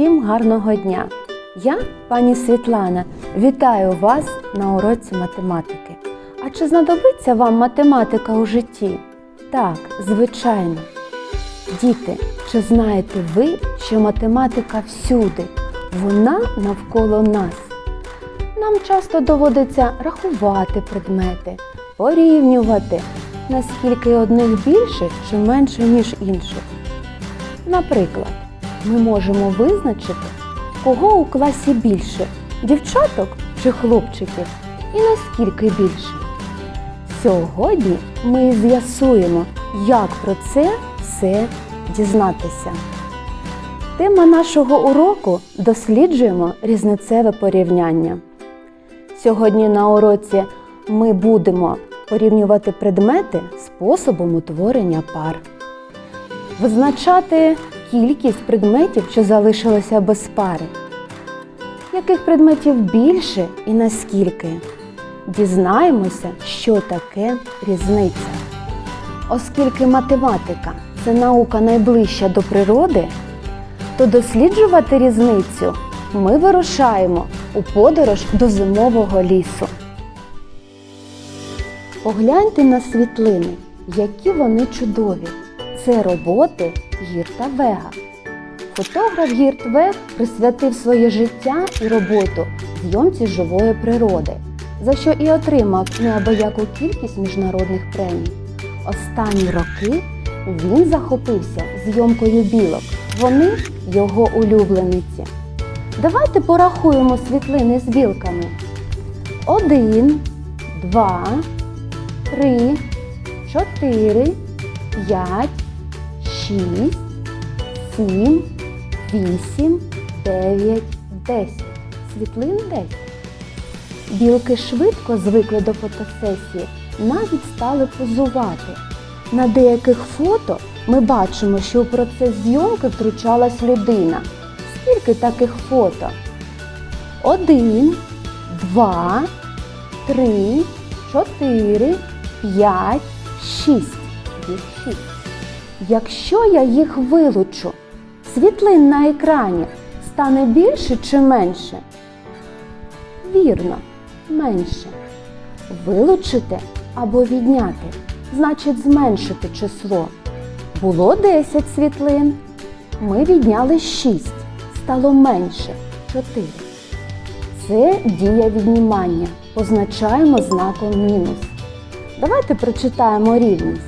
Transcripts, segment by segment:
Всім гарного дня! Я, пані Світлана, вітаю вас на уроці математики. А чи знадобиться вам математика у житті? Так, звичайно. Діти, чи знаєте ви, що математика всюди? Вона навколо нас. Нам часто доводиться рахувати предмети, порівнювати, наскільки одних більше чи менше, ніж інших. Наприклад, ми можемо визначити, кого у класі більше дівчаток чи хлопчиків, і наскільки більше. Сьогодні ми з'ясуємо, як про це все дізнатися. Тема нашого уроку досліджуємо різницеве порівняння. Сьогодні на уроці ми будемо порівнювати предмети способом утворення пар визначати кількість предметів, що залишилося без пари. Яких предметів більше і наскільки? Дізнаємося, що таке різниця. Оскільки математика це наука найближча до природи, то досліджувати різницю ми вирушаємо у подорож до зимового лісу. Погляньте на світлини, які вони чудові. Це роботи Гірта Вега. Фотограф Гірт Вег присвятив своє життя і роботу зйомці живої природи, за що і отримав неабияку кількість міжнародних премій. Останні роки він захопився зйомкою білок. Вони його улюблениці. Давайте порахуємо світлини з білками. Один, два, три, чотири, п'ять, шість, сім, вісім, дев'ять, десять. Світлин десять. Білки швидко звикли до фотосесії, навіть стали позувати. На деяких фото ми бачимо, що у процес зйомки втручалась людина. Скільки таких фото? Один, два, три, чотири, п'ять, шість. Їх шість. Якщо я їх вилучу, світлин на екрані стане більше чи менше? Вірно, менше. Вилучити або відняти значить зменшити число. Було 10 світлин. Ми відняли 6. Стало менше 4. Це дія віднімання. Позначаємо знаком мінус. Давайте прочитаємо рівність.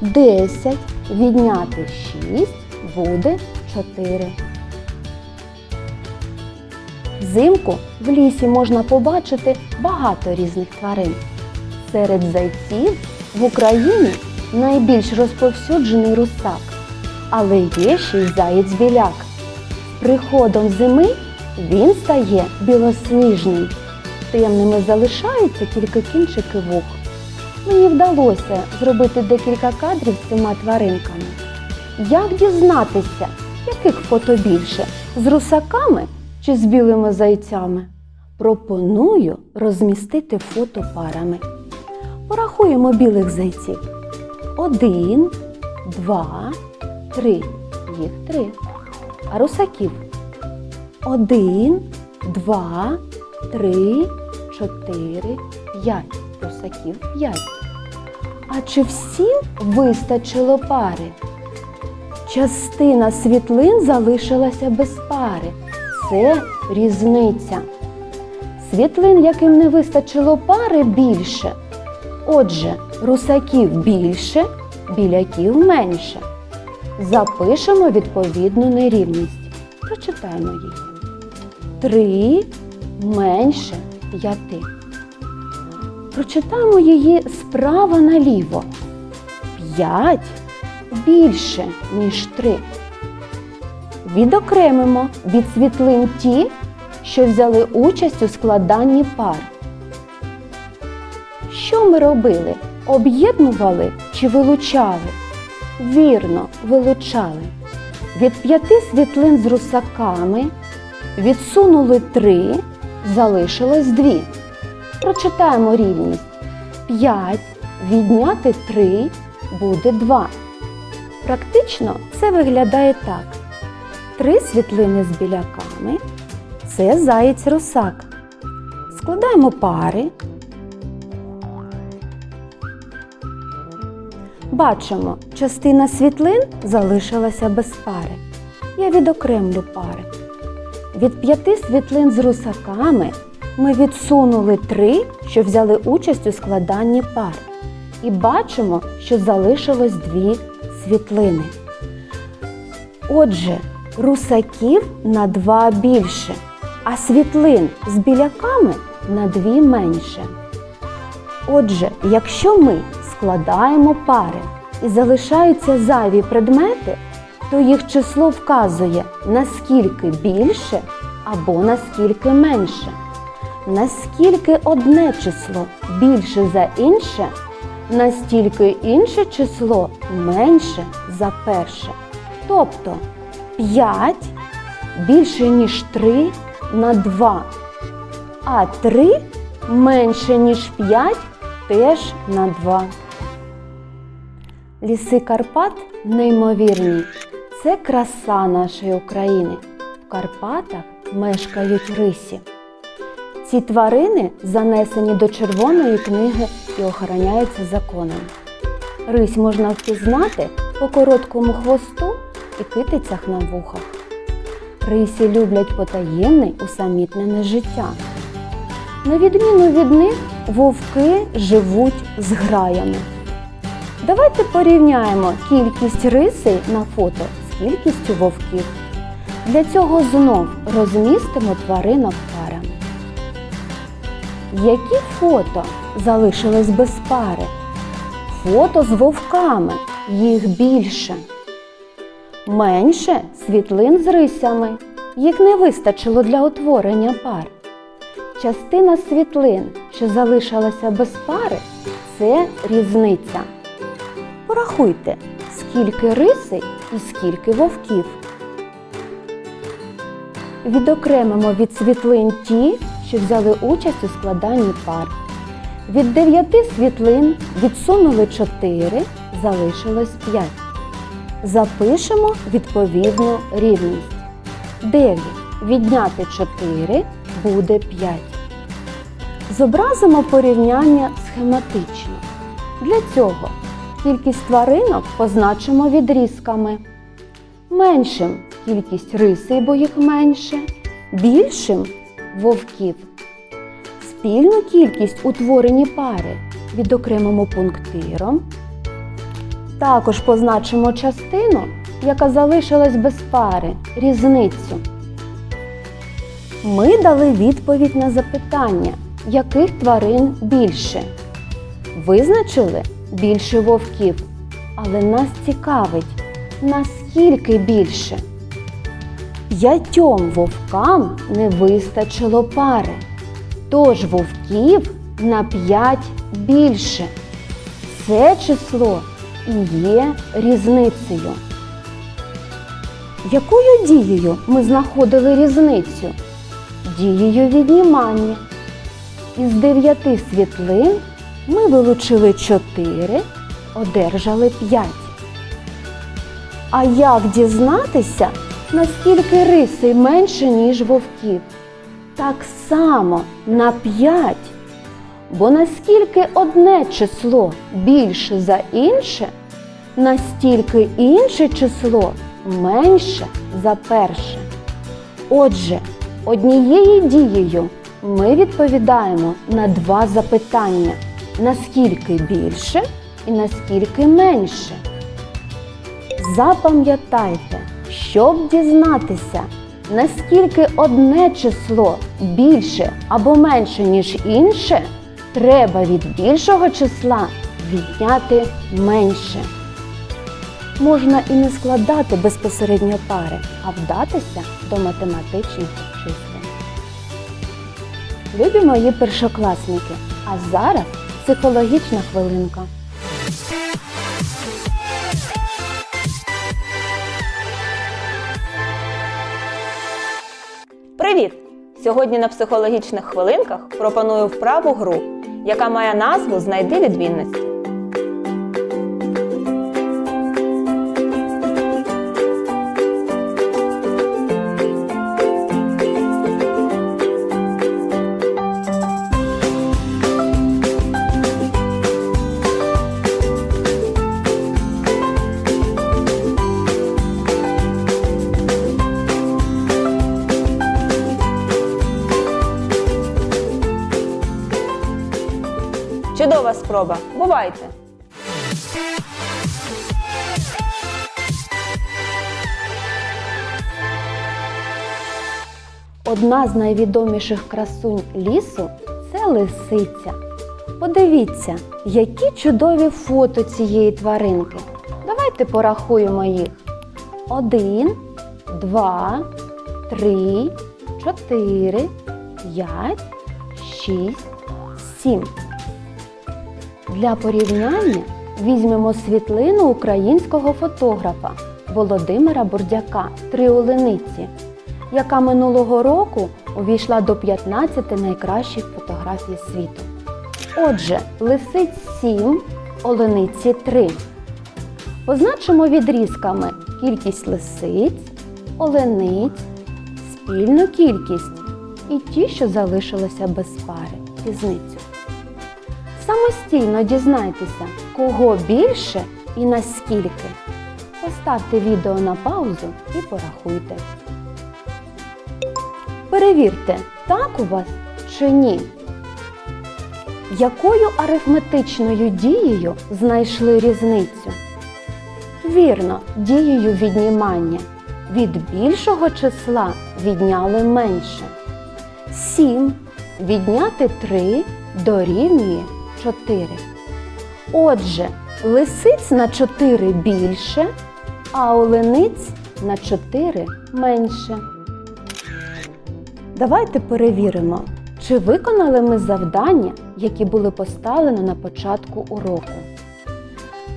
10 відняти 6 буде 4. Взимку в лісі можна побачити багато різних тварин. Серед зайців в Україні найбільш розповсюджений русак, але є ще й заєць-біляк. Приходом зими він стає білосніжний. Темними залишаються тільки кінчики вух. Мені вдалося зробити декілька кадрів з цими тваринками. Як дізнатися, яких фото більше з русаками чи з білими зайцями? Пропоную розмістити фото парами. Порахуємо білих зайців. Один, два, три. Їх три. А русаків. Один, два, три, чотири, п'ять. Русаків п'ять. А чи всім вистачило пари? Частина світлин залишилася без пари. Це різниця. Світлин, яким не вистачило пари, більше. Отже, русаків більше, біляків менше. Запишемо відповідну нерівність. Прочитаємо її. Три менше п'яти. Прочитаємо її справа наліво. П'ять більше, ніж три. Відокремимо від світлин ті, що взяли участь у складанні пар. Що ми робили? Об'єднували чи вилучали? Вірно, вилучали. Від п'яти світлин з русаками відсунули три, залишилось дві. Прочитаємо рівність. 5 відняти 3 буде 2. Практично це виглядає так. Три світлини з біляками. Це заєць русак. Складаємо пари. Бачимо, частина світлин залишилася без пари. Я відокремлю пари. Від п'яти світлин з русаками ми відсунули три, що взяли участь у складанні пар. І бачимо, що залишилось дві світлини. Отже, русаків на два більше, а світлин з біляками на дві менше. Отже, якщо ми складаємо пари і залишаються зайві предмети, то їх число вказує наскільки більше або наскільки менше. Наскільки одне число більше за інше, настільки інше число менше за перше. Тобто 5 більше, ніж 3 на 2, а 3 менше, ніж 5 теж на 2. Ліси Карпат неймовірні. Це краса нашої України. В Карпатах мешкають рисі. Ці тварини занесені до Червоної книги і охороняються законом. Рись можна впізнати по короткому хвосту і китицях на вухах. Рисі люблять потаємне усамітнене життя. На відміну від них, вовки живуть з граями. Давайте порівняємо кількість рисей на фото з кількістю вовків. Для цього знов розмістимо тваринок. Які фото залишились без пари? Фото з вовками, їх більше. Менше світлин з рисями. Їх не вистачило для утворення пар. Частина світлин, що залишилася без пари, це різниця. Порахуйте, скільки рисей і скільки вовків. Відокремимо від світлин ті, що взяли участь у складанні пар. Від дев'яти світлин відсунули 4, залишилось 5. Запишемо відповідну рівність. 9 відняти 4 буде 5. Зобразимо порівняння схематично. Для цього кількість тваринок позначимо відрізками. Меншим кількість рисей, бо їх менше, більшим вовків. Спільну кількість утворені пари відокремимо пунктиром. Також позначимо частину, яка залишилась без пари, різницю. Ми дали відповідь на запитання, яких тварин більше. Визначили більше вовків, але нас цікавить, наскільки більше. П'ятьом вовкам не вистачило пари, тож вовків на п'ять більше. Це число і є різницею. Якою дією ми знаходили різницю? Дією віднімання. Із дев'яти світлин ми вилучили 4, одержали 5. А як дізнатися, наскільки рисей менше, ніж вовків? Так само на 5. Бо наскільки одне число більше за інше, настільки інше число менше за перше. Отже, однією дією ми відповідаємо на два запитання: наскільки більше і наскільки менше. Запам'ятайте, щоб дізнатися, наскільки одне число більше або менше, ніж інше, треба від більшого числа відняти менше. Можна і не складати безпосередньо пари, а вдатися до математичних чисел. Любі мої першокласники, а зараз психологічна хвилинка. Привіт! Сьогодні на психологічних хвилинках пропоную вправу гру, яка має назву Знайди відмінності. Спроба. Бувайте! Одна з найвідоміших красунь лісу це лисиця. Подивіться, які чудові фото цієї тваринки. Давайте порахуємо їх. Один, два, три, чотири, п'ять, шість, сім. Для порівняння візьмемо світлину українського фотографа Володимира Бурдяка Три олениці, яка минулого року увійшла до 15 найкращих фотографій світу. Отже, лисиць 7, олениці 3. Позначимо відрізками кількість лисиць, олениць, спільну кількість і ті, що залишилися без пари, різницю. Самостійно дізнайтеся, кого більше і наскільки. Поставте відео на паузу і порахуйте. Перевірте, так у вас чи ні. Якою арифметичною дією знайшли різницю? Вірно, дією віднімання. Від більшого числа відняли менше. 7 відняти 3 дорівнює 4. Отже, лисиць на 4 більше, а олениць на 4 менше. Давайте перевіримо, чи виконали ми завдання, які були поставлені на початку уроку.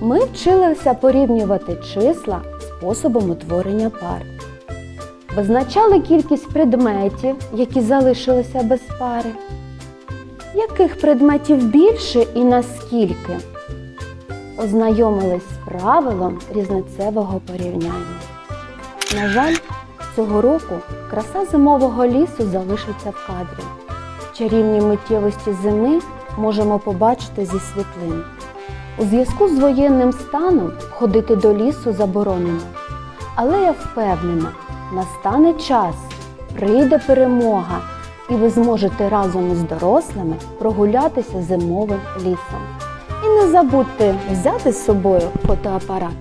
Ми вчилися порівнювати числа способом утворення пар. Визначали кількість предметів, які залишилися без пари. Яких предметів більше і наскільки? Ознайомились з правилом різницевого порівняння. На жаль, цього року краса зимового лісу залишиться в кадрі. Чарівні миттєвості зими можемо побачити зі світлин. У зв'язку з воєнним станом ходити до лісу заборонено. Але я впевнена, настане час, прийде перемога, і ви зможете разом із дорослими прогулятися зимовим лісом. І не забудьте взяти з собою фотоапарат.